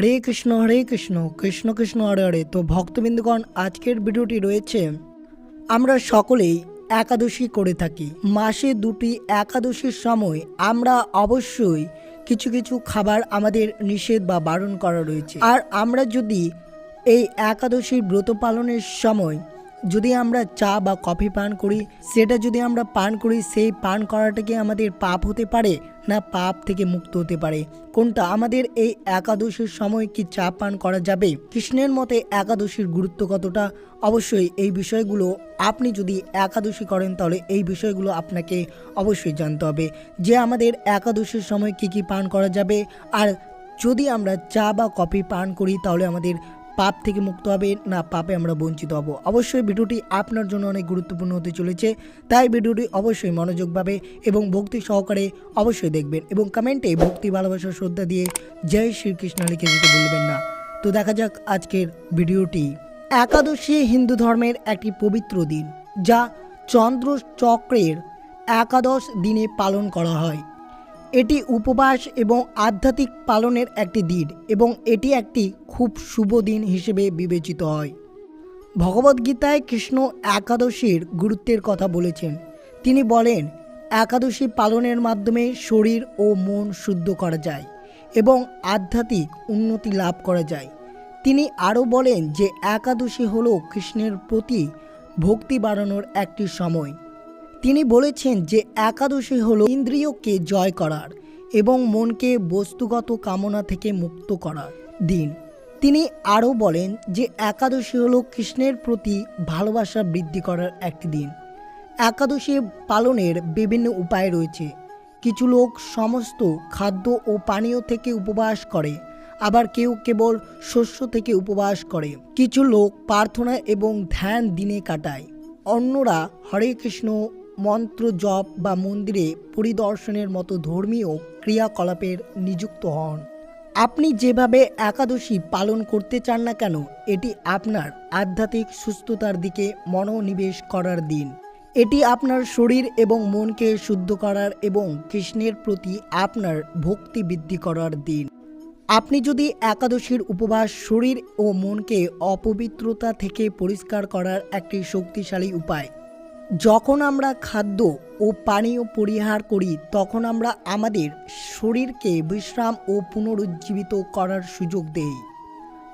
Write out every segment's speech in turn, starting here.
হরে কৃষ্ণ হরে কৃষ্ণ কৃষ্ণ কৃষ্ণ, হরে হরে। তো ভক্তবিন্দুগণ, আজকের ভিডিওটি রয়েছে আমরা সকলেই একাদশী করে থাকি। মাসে দুটি একাদশীর সময় আমরা অবশ্যই কিছু কিছু খাবার আমাদের নিষেধ বা বারণ করা রয়েছে। আর আমরা যদি এই একাদশীর ব্রত পালনের সময় যদি আমরা চা বা কফি পান করি, সেটা যদি আমরা পান করি, সেই পান করাটাকে আমাদের পাপ হতে পারে না পাপ থেকে মুক্ত হতে পারে? কোনটা? আমাদের এই একাদশীর সময় কি চা পান করা যাবে? কৃষ্ণের মতে একাদশীর গুরুত্ব কতটা? অবশ্যই এই বিষয়গুলো আপনি যদি একাদশী করেন, তাহলে এই বিষয়গুলো আপনাকে অবশ্যই জানতে হবে যে আমাদের একাদশীর সময় কি কি পান করা যাবে। আর যদি আমরা চা বা কফি পান করি, তাহলে আমাদের পাপ থেকে মুক্ত হবে, না পাপে আমরা বঞ্চিত হব। অবশ্যই ভিডিওটি আপনার জন্য অনেক গুরুত্বপূর্ণ হতে চলেছে, তাই ভিডিওটি অবশ্যই মনোযোগভাবে এবং ভক্তি সহকারে অবশ্যই দেখবেন এবং কমেন্টে ভক্তি, ভালোবাসা, শ্রদ্ধা দিয়ে জয় শ্রীকৃষ্ণ লিখে দিতে ভুলবেন না। তো দেখা যাক আজকের ভিডিওটি। একাদশী হিন্দু ধর্মের একটি পবিত্র দিন, যা চন্দ্র চক্রের একাদশ দিনে পালন করা হয়। এটি উপবাস এবং আধ্যাত্মিক পালনের একটি দিন এবং এটি একটি খুব শুভ দিন হিসেবে বিবেচিত হয়। ভগবদ্গীতায় কৃষ্ণ একাদশীর গুরুত্বের কথা বলেছেন। তিনি বলেন, একাদশী পালনের মাধ্যমে শরীর ও মন শুদ্ধ করা যায় এবং আধ্যাত্মিক উন্নতি লাভ করা যায়। তিনি আরও বলেন যে, একাদশী হল কৃষ্ণের প্রতি ভক্তি বাড়ানোর একটি সময়। তিনি বলেছেন যে একাদশী হল ইন্দ্রিয়কে জয় করার এবং মনকে বস্তুগত কামনা থেকে মুক্ত করার দিন। তিনি আরও বলেন যে একাদশী হল কৃষ্ণের প্রতি ভালোবাসা বৃদ্ধি করার একটি দিন। একাদশী পালনের বিভিন্ন উপায় রয়েছে। কিছু লোক সমস্ত খাদ্য ও পানীয় থেকে উপবাস করে, আবার কেউ কেবল শস্য থেকে উপবাস করে। কিছু লোক প্রার্থনা এবং ধ্যান দিনে কাটায়। অন্যরা হরে কৃষ্ণ মন্ত্র জপ বা মন্দিরে পরিদর্শনের মতো ধর্মীয় ক্রিয়াকলাপের নিযুক্ত হন। আপনি যেভাবে একাদশী পালন করতে চান না কেন, এটি আপনার আধ্যাত্মিক সুস্থতার দিকে মনোনিবেশ করার দিন। এটি আপনার শরীর এবং মনকে শুদ্ধ করার এবং কৃষ্ণের প্রতি আপনার ভক্তি বৃদ্ধি করার দিন। আপনি যদি একাদশীর উপবাস শরীর ও মনকে অপবিত্রতা থেকে পরিষ্কার করার একটি শক্তিশালী উপায় যখন আমরা খাদ্য ও পানীয় পরিহার করি, তখন আমরা আমাদের শরীরকে বিশ্রাম ও পুনরুজ্জীবিত করার সুযোগ দেই।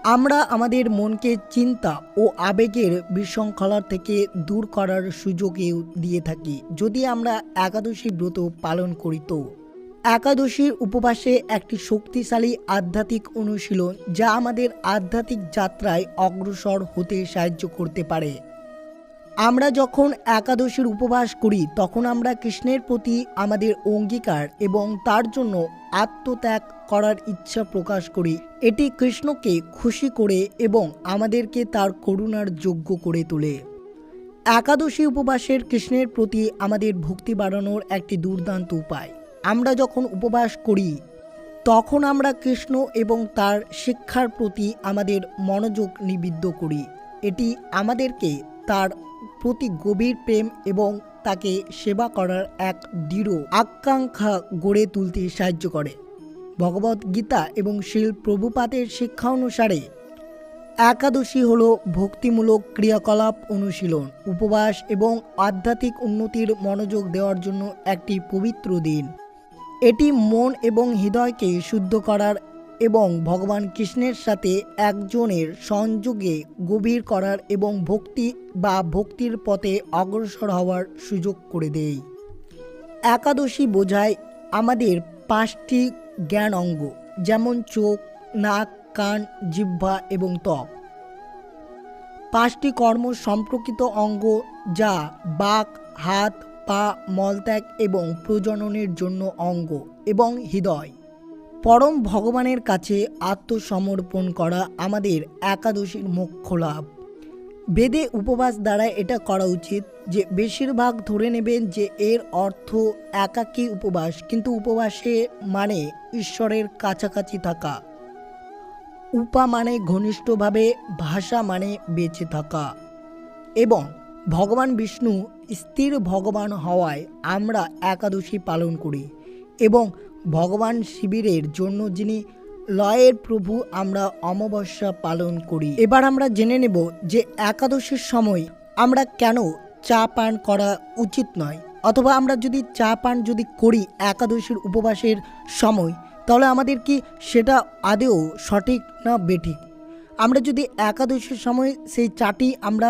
আমরা আমাদের মনকে চিন্তা ও আবেগের বিশৃঙ্খলা থেকে দূর করার সুযোগেও দিয়ে থাকি। যদি আমরা একাদশী ব্রত পালন করি তো? একাদশীর উপবাসে একটি শক্তিশালী আধ্যাত্মিক অনুশীলন যা আমাদের আধ্যাত্মিক যাত্রায় অগ্রসর হতে সাহায্য করতে পারে। আমরা যখন একাদশীর উপবাস করি, তখন আমরা কৃষ্ণের প্রতি আমাদের অঙ্গীকার এবং তার জন্য আত্মত্যাগ করার ইচ্ছা প্রকাশ করি। এটি কৃষ্ণকে খুশি করে এবং আমাদেরকে তার করুণার যোগ্য করে তোলে। একাদশী উপবাসের কৃষ্ণের প্রতি আমাদের ভক্তি বাড়ানোর একটি দুর্দান্ত উপায়। আমরা যখন উপবাস করি, তখন আমরা কৃষ্ণ এবং তার শিক্ষার প্রতি আমাদের মনোযোগ নিবিদ্ধ করি। এটি আমাদেরকে তার প্রতি গভীর প্রেম এবং তাকে সেবা করার এক দৃঢ় আকাঙ্ক্ষা গড়ে তুলতে সাহায্য করে। ভগবত গীতা এবং শিল প্রভুপাতের শিক্ষা অনুসারে একাদশী হল ভক্তিমূলক ক্রিয়াকলাপ অনুশীলন, উপবাস এবং আধ্যাত্মিক উন্নতির মনোযোগ দেওয়ার জন্য একটি পবিত্র দিন। এটি মন এবং হৃদয়কে শুদ্ধ করার এবং ভগবান কৃষ্ণের সাথে একজনের সংযোগে গভীর করার এবং ভক্তি বা ভক্তির পথে অগ্রসর হওয়ার সুযোগ করে দেয়। একাদশী বোঝায় আমাদের পাঁচটি জ্ঞান অঙ্গ, যেমন চোখ, নাক, কান, জিহ্বা এবং ত্বক। পাঁচটি কর্ম সম্পর্কিত অঙ্গ যা বাক, হাত, পা মলত্যাগ এবং প্রজননের জন্য অঙ্গ এবং হৃদয়। পরম ভগবানের কাছে আত্মসমর্পণ করা আমাদের একাদশীর মোক্ষ লাভ। বেদে উপবাস দ্বারা এটা করা উচিত যে বেশিরভাগ ধরে নেবেন যে এর অর্থ একাকী উপবাস, কিন্তু উপবাসে মানে ঈশ্বরের কাছাকাছি থাকা। উপা মানে ঘনিষ্ঠভাবে, ভাষা মানে বেঁচে থাকা। এবং ভগবান বিষ্ণু স্থির ভগবান হওয়ায় আমরা একাদশী পালন করি এবং ভগবান শিবিরের জন্য যিনি লয়ের প্রভু, আমরা অমাবস্যা পালন করি। এবার আমরা জেনে নেব যে একাদশীর সময় আমরা কেন চা পান করা উচিত নয়। অথবা আমরা যদি চা পান যদি করি একাদশীর উপবাসের সময়, তাহলে আমাদের কি সেটা আদেও সঠিক না বেঠিক? আমরা যদি একাদশীর সময় সেই চাটি আমরা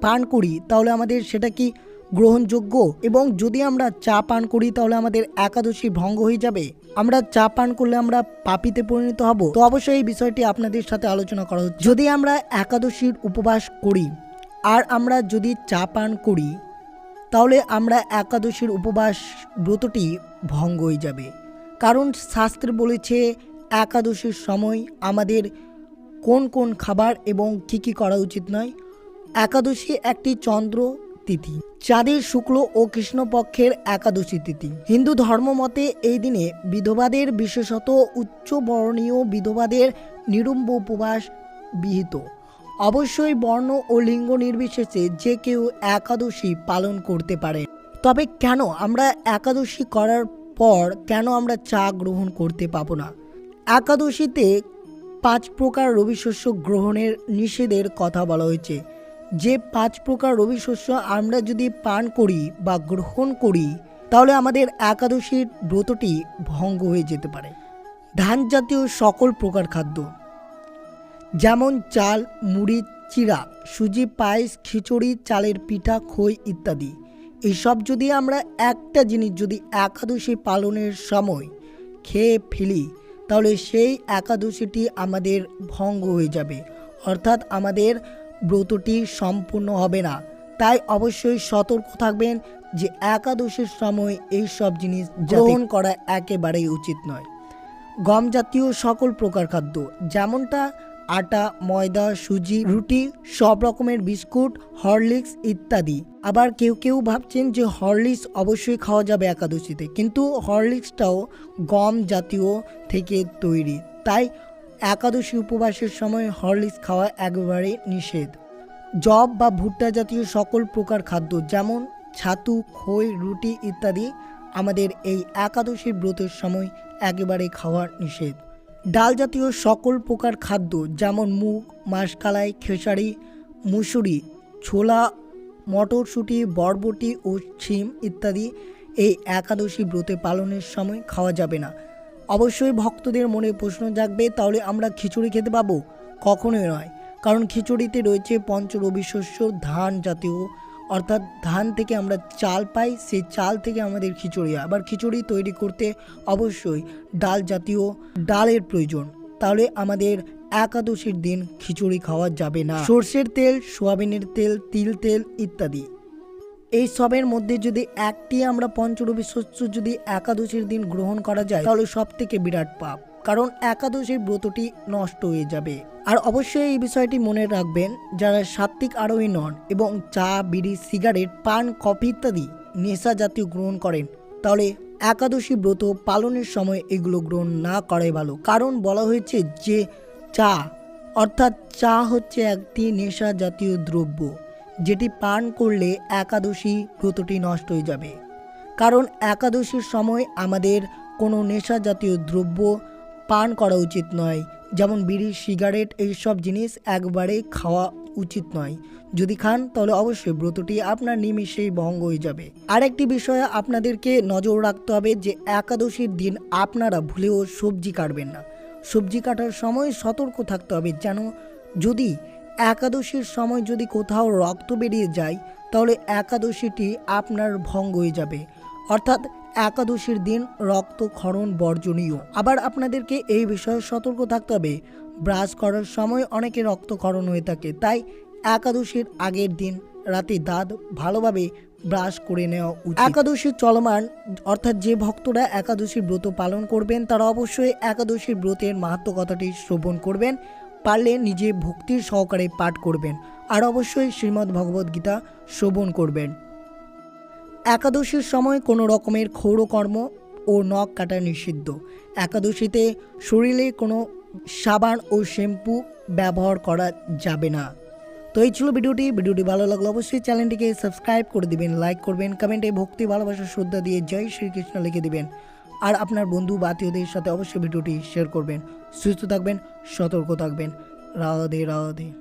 পান করি, তাহলে আমাদের সেটা কি গ্রহণযোগ্য এবং যদি আমরা চা পান করি তাহলে আমাদের একাদশী ভঙ্গ হয়ে যাবে। আমরা চা পান করলে আমরা পাপিতে পরিণত হব। তো অবশ্যই এই বিষয়টি আপনাদের সাথে আলোচনা করা হচ্ছে। যদি আমরা একাদশীর উপবাস করি আর আমরা যদি চা পান করি, তাহলে আমরা একাদশীর উপবাস ব্রতটি ভঙ্গ হয়ে যাবে। কারণ শাস্ত্র বলেছে, একাদশীর সময় আমাদের কোন কোন খাবার এবং কি কি করা উচিত নয়। একাদশী একটি চন্দ্র তিথি, চাঁদের শুক্ল ও কৃষ্ণপক্ষের একাদশী তিথি। হিন্দু ধর্মমতে এই দিনে বিধবাদের বিশেষত উচ্চ বর্ণীয় বিধবাদের নিরম্ব উপবাস বিহিত। অবশ্যই বর্ণ ও লিঙ্গ নির্বিশেষে যে কেউ একাদশী পালন করতে পারে। তবে কেন আমরা একাদশী করার পর কেন আমরা চা গ্রহণ করতে পাবো না? একাদশীতে পাঁচ প্রকার রবিশস্য গ্রহণের নিষেধের কথা বলা হয়েছে। যে পাঁচ প্রকার রবি শস্য আমরা যদি পান করি বা গ্রহণ করি, তাহলে আমাদের একাদশীর ব্রতটি ভঙ্গ হয়ে যেতে পারে। ধান জাতীয় সকল প্রকার খাদ্য, যেমন চাল, মুড়ি চিরা সুজি, পায়েস, খিচুড়ি, চালের পিঠা, খই ইত্যাদি। এইসব যদি আমরা একটা জিনিস যদি একাদশী পালনের সময় খেয়ে ফেলি, তাহলে সেই একাদশীটি আমাদের ভঙ্গ হয়ে যাবে। অর্থাৎ আমাদের ব্রতটি সম্পূর্ণ হবে না। তাই অবশ্যই সতর্ক থাকবেন যে একাদশীর সময় এই সব জিনিস গ্রহণ করা একেবারেই উচিত নয়। গম জাতীয় সকল প্রকার খাদ্য যেমনটা আটা ময়দা সুজি রুটি সব রকমের বিস্কুট হরলিক্স ইত্যাদি। আবার কেউ কেউ ভাবছেন যে হরলিক্স অবশ্যই খাওয়া যাবে একাদশীতে কিন্তু হরলিক্সটাও গম জাতীয় থেকে তৈরি। তাই একাদশী উপবাসের সময় হরলিক্স খাওয়া একেবারে নিষেধ। জব বা ভুট্টা জাতীয় সকল প্রকার খাদ্য, যেমন ছাতু, খই, রুটি ইত্যাদি আমাদের এই একাদশী ব্রতের সময় একেবারে খাওয়ার নিষেধ। ডাল জাতীয় সকল প্রকার খাদ্য, যেমন মুগ, মাসকালাই, খেসারি, মুসুরি, ছোলা, মটরশুঁটি, বরবটি ও ছিম ইত্যাদি এই একাদশী ব্রতে পালনের সময় খাওয়া যাবে না। অবশ্যই ভক্তদের মনে প্রশ্ন জাগবে, তাহলে আমরা খিচুড়ি খেতে পাবো? কখনোই নয়। কারণ খিচুড়িতে রয়েছে পঞ্চরবি শস্য ধান জাতীয়। অর্থাৎ ধান থেকে আমরা চাল পাই, সেই চাল থেকে আমাদের খিচুড়ি হয়। আবার খিচুড়ি তৈরি করতে অবশ্যই ডাল জাতীয়, ডালের প্রয়োজন। তাহলে আমাদের একাদশীর দিন খিচুড়ি খাওয়া যাবে না। সর্ষের তেল, সোয়াবিনের তেল, তিল তেল ইত্যাদি। এই সবের মধ্যে যদি একটি আমরা পঞ্চরবি শস্য যদি একাদশীর দিন গ্রহণ করা যায়, তাহলে সব থেকে বিরাট পাপ, কারণ একাদশীর ব্রতটি নষ্ট হয়ে যাবে। আর অবশ্যই এই বিষয়টি মনে রাখবেন, যারা সাত্বিক আরোহী নন এবং চা, বিড়ি, সিগারেট, পান, কফি ইত্যাদি নেশা জাতীয় গ্রহণ করেন, তাহলে একাদশী ব্রত পালনের সময় এগুলো গ্রহণ না করাই ভালো। কারণ বলা হয়েছে যে চা, অর্থাৎ চা হচ্ছে একটি নেশা জাতীয় দ্রব্য। যেটি পান করলে একাদশী ব্রতটি নষ্ট হয়ে যাবে। কারণ একাদশীর সময় আমাদের কোনো নেশা জাতীয় দ্রব্য পান করা উচিত নয়, যেমন বিড়ি, সিগারেট, এইসব জিনিস একবারে খাওয়া উচিত নয়। যদি খান, তাহলে অবশ্যই ব্রতটি আপনার নিমিষেই ভঙ্গ হয়ে যাবে। আরেকটি বিষয়ে আপনাদেরকে নজর রাখতে হবে যে একাদশীর দিন আপনারা ভুলেও সবজি কাটবেন না। সবজি কাটার সময় সতর্ক থাকতে হবে যেন যদি একাদশীর সময় যদি কোথাও রক্ত বেরিয়ে যায়, তাহলে একাদশীটি আপনার ভঙ্গ হয়ে যাবে। অর্থাৎ একাদশীর দিন রক্তক্ষরণ বর্জনীয়। আবার আপনাদেরকে এই বিষয়ে সতর্ক থাকতে হবে। ব্রাশ করার সময় অনেকে রক্তক্ষরণ হয়ে থাকে, তাই একাদশীর আগের দিন রাতে দাঁত ভালোভাবে ব্রাশ করে নেওয়া উচিত। একাদশী চলমান, অর্থাৎ যে ভক্তরা একাদশীর ব্রত পালন করবেন, তারা অবশ্যই একাদশীর ব্রতের মাহাত্ম কথাটি শ্রবণ করবেন। পারলে নিজে ভক্তির সহকারে পাঠ করবেন আর অবশ্যই শ্রীমদ্ ভগবদ গীতা শ্রবণ করবেন। একাদশীর সময় কোনো রকমের ক্ষৌরকর্ম ও নখ কাটা নিষিদ্ধ। একাদশীতে শরীরে কোনো সাবান ও শ্যাম্পু ব্যবহার করা যাবে না। তো এই ছিল ভিডিওটি। ভিডিওটি ভালো লাগলে অবশ্যই চ্যানেলটিকে সাবস্ক্রাইব করে দিবেন, লাইক করবেন, কমেন্টে ভক্তি, ভালোবাসা, শ্রদ্ধা দিয়ে জয় শ্রীকৃষ্ণ লিখে দিবেন। আর আপনার বন্ধু বা আত্মীয়দের সাথে অবশ্যই ভিডিওটি শেয়ার করবেন। সুস্থ থাকবেন, সতর্ক থাকবেন। রাধে রাধে।